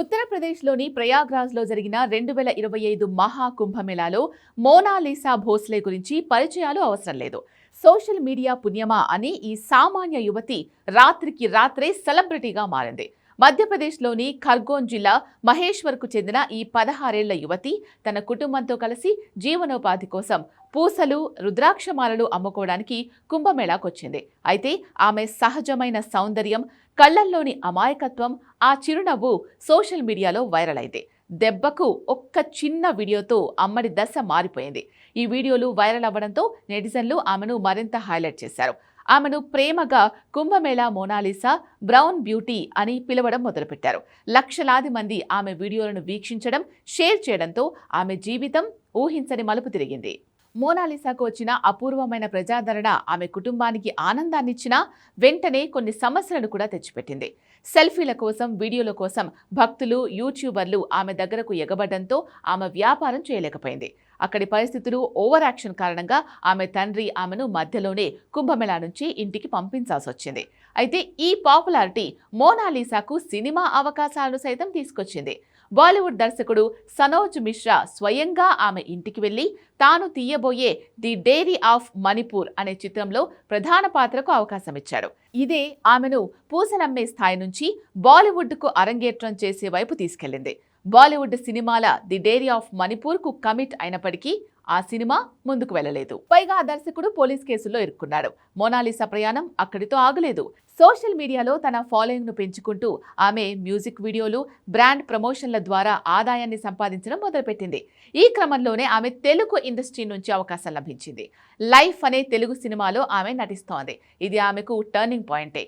ఉత్తరప్రదేశ్లోని ప్రయాగ్రాజ్లో జరిగిన రెండు వేల ఇరవై ఐదు మహా మోనాలీసా మోనాలిసా భోస్లే గురించి పరిచయాలు అవసరం లేదు. సోషల్ మీడియా పుణ్యమా అని ఈ సామాన్య యువతి రాత్రికి రాత్రే సెలబ్రిటీగా మారింది. మధ్యప్రదేశ్లోని ఖర్గోన్ జిల్లా మహేశ్వర్కు చెందిన ఈ పదహారేళ్ళ యువతి తన కుటుంబంతో కలిసి జీవనోపాధి కోసం పూసలు రుద్రాక్షమాలలు అమ్ముకోవడానికి కుంభమేళాకొచ్చింది. అయితే ఆమె సహజమైన సౌందర్యం కళ్ళల్లోని అమాయకత్వం ఆ చిరునవ్వు సోషల్ మీడియాలో వైరల్ అయింది. దెబ్బకు ఒక్క చిన్న వీడియోతో అమ్మడి దశ మారిపోయింది. ఈ వీడియోలు వైరల్ అవ్వడంతో నెటిజన్లు ఆమెను మరింత హైలైట్ చేశారు. ఆమెను ప్రేమగా కుంభమేళా మోనాలిసా బ్రౌన్ బ్యూటీ అని పిలవడం మొదలుపెట్టారు. లక్షలాది మంది ఆమె వీడియోలను వీక్షించడం షేర్ చేయడంతో ఆమె జీవితం ఊహించని మలుపు తిరిగింది. మోనాలిసాకు వచ్చిన అపూర్వమైన ప్రజాదరణ ఆమె కుటుంబానికి ఆనందాన్నిచ్చినా వెంటనే కొన్ని సమస్యలను కూడా తెచ్చిపెట్టింది. సెల్ఫీల కోసం వీడియోల కోసం భక్తులు యూట్యూబర్లు ఆమె దగ్గరకు ఎగబడంతో ఆమె వ్యాపారం చేయలేకపోయింది. అక్కడి పరిస్థితులు ఓవర్ యాక్షన్ కారణంగా ఆమె తండ్రి ఆమెను మధ్యలోనే కుంభమేళా నుంచి ఇంటికి పంపించాల్సి వచ్చింది. అయితే ఈ పాపులారిటీ మోనాలిసాకు సినిమా అవకాశాలను సైతం తీసుకొచ్చింది. బాలీవుడ్ దర్శకుడు సనోజ్ మిశ్రా స్వయంగా ఆమె ఇంటికి వెళ్ళి తాను తీయబోయే ది డైరీ ఆఫ్ మణిపూర్ అనే చిత్రంలో ప్రధాన పాత్రకు అవకాశం ఇచ్చాడు ఇదే ఆమెను పూసలమ్మే స్థాయి నుంచి బాలీవుడ్కు అరంగేట్రం చేసే వైపు తీసుకెళ్ళింది బాలీవుడ్ సినిమాల ది డైరీ ఆఫ్ మణిపూర్కు కమిట్ అయినప్పటికీ ఆ సినిమా ముందుకు వెళ్ళలేదు. పైగా ఆ దర్శకుడు పోలీస్ కేసుల్లో ఇరుక్కున్నాడు మోనాలిసా ప్రయాణం అక్కడితో ఆగలేదు. సోషల్ మీడియాలో తన ఫాలోయింగ్ను పెంచుకుంటూ ఆమె మ్యూజిక్ వీడియోలు బ్రాండ్ ప్రమోషన్ల ద్వారా ఆదాయాన్ని సంపాదించడం మొదలుపెట్టింది. ఈ క్రమంలోనే ఆమె తెలుగు ఇండస్ట్రీ నుంచి అవకాశం లభించింది. లైఫ్ అనే తెలుగు సినిమాలో ఆమె నటిస్తోంది. ఇది ఆమెకు టర్నింగ్ పాయింటే.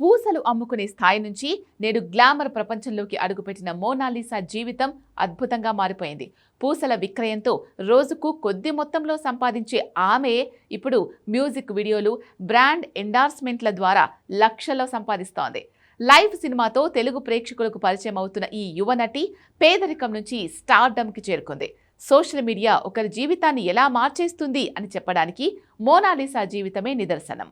పూసలు అమ్ముకునే స్థాయి నుంచి నేడు గ్లామర్ ప్రపంచంలోకి అడుగుపెట్టిన మోనాలిసా జీవితం అద్భుతంగా మారిపోయింది. పూసల విక్రయంతో రోజుకు కొద్ది మొత్తంలో సంపాదించే ఆమె ఇప్పుడు మ్యూజిక్ వీడియోలు బ్రాండ్ ఎండార్స్మెంట్ల ద్వారా లక్షల్లో సంపాదిస్తోంది. లైవ్ సినిమాతో తెలుగు ప్రేక్షకులకు పరిచయం అవుతున్న ఈ యువ నటి పేదరికం నుంచి స్టార్డమ్కి చేరుకుంది. సోషల్ మీడియా ఒకరి జీవితాన్ని ఎలా మార్చేస్తుంది అని చెప్పడానికి మోనాలిసా జీవితమే నిదర్శనం.